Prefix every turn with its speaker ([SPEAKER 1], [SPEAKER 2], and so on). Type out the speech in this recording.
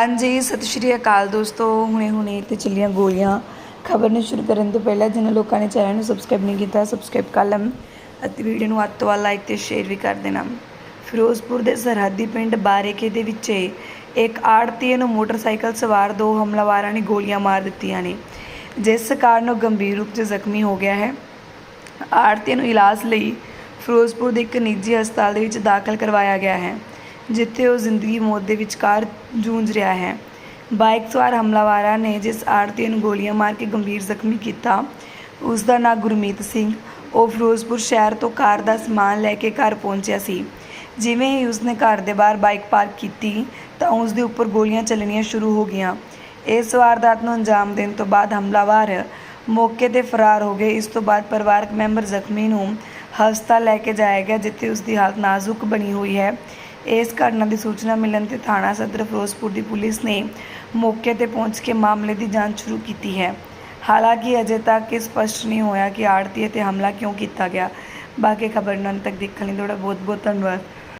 [SPEAKER 1] ਹਾਂਜੀ, ਸਤਿ ਸ਼੍ਰੀ ਅਕਾਲ ਦੋਸਤੋ। ਹੁਣੇ ਹੁਣੇ ਤੇ ਚੱਲੀਆਂ ਗੋਲੀਆਂ। ਖਬਰ ਨੂੰ ਸ਼ੁਰੂ ਕਰਨ ਤੋਂ ਪਹਿਲਾਂ ਜਿਨ੍ਹਾਂ ਲੋਕਾਂ ਨੇ ਚੈਨਲ ਨੂੰ ਸਬਸਕ੍ਰਾਈਬ ਨਹੀਂ ਕੀਤਾ ਸਬਸਕ੍ਰਾਈਬ ਕਰ ਲਓ ਅਤੇ ਵੀਡੀਓ ਨੂੰ ਵੱਧ ਤੋਂ ਵੱਧ ਲਾਈਕ ਤੇ ਸ਼ੇਅਰ ਵੀ ਕਰ ਦੇਣਾ। ਫਿਰੋਜ਼ਪੁਰ ਦੇ ਸਰਹੱਦੀ ਪਿੰਡ ਬਾਰੇਕੇ ਦੇ ਵਿੱਚ ਇੱਕ ਆੜਤੀਏ ਨੂੰ ਮੋਟਰਸਾਈਕਲ ਸਵਾਰ ਦੋ ਹਮਲਾਵਰਾਂ ਨੇ ਗੋਲੀਆਂ ਮਾਰ ਦਿੱਤੀਆਂ ਨੇ, ਜਿਸ ਕਾਰਨ ਉਹ ਗੰਭੀਰ ਰੂਪ 'ਚ ਜ਼ਖਮੀ ਹੋ ਗਿਆ ਹੈ। ਆੜਤੀ ਨੂੰ ਇਲਾਜ ਲਈ ਫਿਰੋਜ਼ਪੁਰ ਦੇ ਇੱਕ ਨਿੱਜੀ ਹਸਪਤਾਲ ਦੇ ਵਿੱਚ ਦਾਖਲ ਕਰਵਾਇਆ ਗਿਆ ਹੈ। ਜਿੱਥੇ ਉਹ ਜ਼ਿੰਦਗੀ ਮੌਤ ਦੇ ਵਿਚਕਾਰ ਜੂਝ ਰਿਹਾ ਹੈ। ਬਾਈਕ ਸਵਾਰ ਹਮਲਾਵਰਾਂ ਨੇ ਜਿਸ ਆੜਤੀ ਨੂੰ ਗੋਲੀਆਂ ਮਾਰ ਕੇ ਗੰਭੀਰ ਜ਼ਖਮੀ ਕੀਤਾ ਉਸ ਦਾ ਨਾਂ ਗੁਰਮੀਤ ਸਿੰਘ, ਉਹ ਫਿਰੋਜ਼ਪੁਰ ਸ਼ਹਿਰ ਤੋਂ ਕਾਰ ਦਾ ਸਮਾਨ ਲੈ ਕੇ ਘਰ ਪਹੁੰਚਿਆ ਸੀ। ਜਿਵੇਂ ਹੀ ਉਸਨੇ ਘਰ ਦੇ ਬਾਹਰ ਬਾਈਕ ਪਾਰਕ ਕੀਤੀ, ਤਾਂ ਉਸ ਦੇ ਉੱਪਰ ਗੋਲੀਆਂ ਚੱਲਣੀਆਂ ਸ਼ੁਰੂ ਹੋ ਗਈਆਂ। ਇਸ ਵਾਰਦਾਤ ਨੂੰ ਅੰਜਾਮ ਦੇਣ ਤੋਂ ਬਾਅਦ ਹਮਲਾਵਰ ਮੌਕੇ ਤੇ ਫਰਾਰ ਹੋ ਗਏ। ਇਸ ਤੋਂ ਬਾਅਦ ਪਰਿਵਾਰਕ ਮੈਂਬਰ ਜ਼ਖਮੀ ਨੂੰ ਹਸਪਤਾਲ ਲੈ ਕੇ ਜਾਇਆ ਗਿਆ, ਜਿੱਥੇ ਉਸ ਦੀ ਹਾਲਤ ਨਾਜ਼ੁਕ ਬਣੀ ਹੋਈ ਹੈ। ਇਸ ਘਟਨਾ ਦੀ ਸੂਚਨਾ ਮਿਲਣ ਤੇ ਥਾਣਾ ਸਦਰ ਫਿਰੋਜ਼ਪੁਰ ਦੀ ਪੁਲਿਸ ਨੇ ਮੌਕੇ ਤੇ ਪਹੁੰਚ ਕੇ ਮਾਮਲੇ ਦੀ ਜਾਂਚ ਸ਼ੁਰੂ ਕੀਤੀ ਹੈ। ਹਾਲਾਂਕਿ ਅਜੇ ਤੱਕ ਇਹ ਸਪਸ਼ਟ ਨਹੀਂ ਹੋਇਆ ਕਿ ਆੜਤੀ ਤੇ ਹਮਲਾ ਕਿਉਂ ਕੀਤਾ ਗਿਆ। ਬਾਕੀ ਖਬਰ ਨੂੰ ਅੰਤ ਤੱਕ ਦੇਖਣ ਲਈ ਤੁਹਾਡਾ ਬਹੁਤ ਬਹੁਤ ਧੰਨਵਾਦ।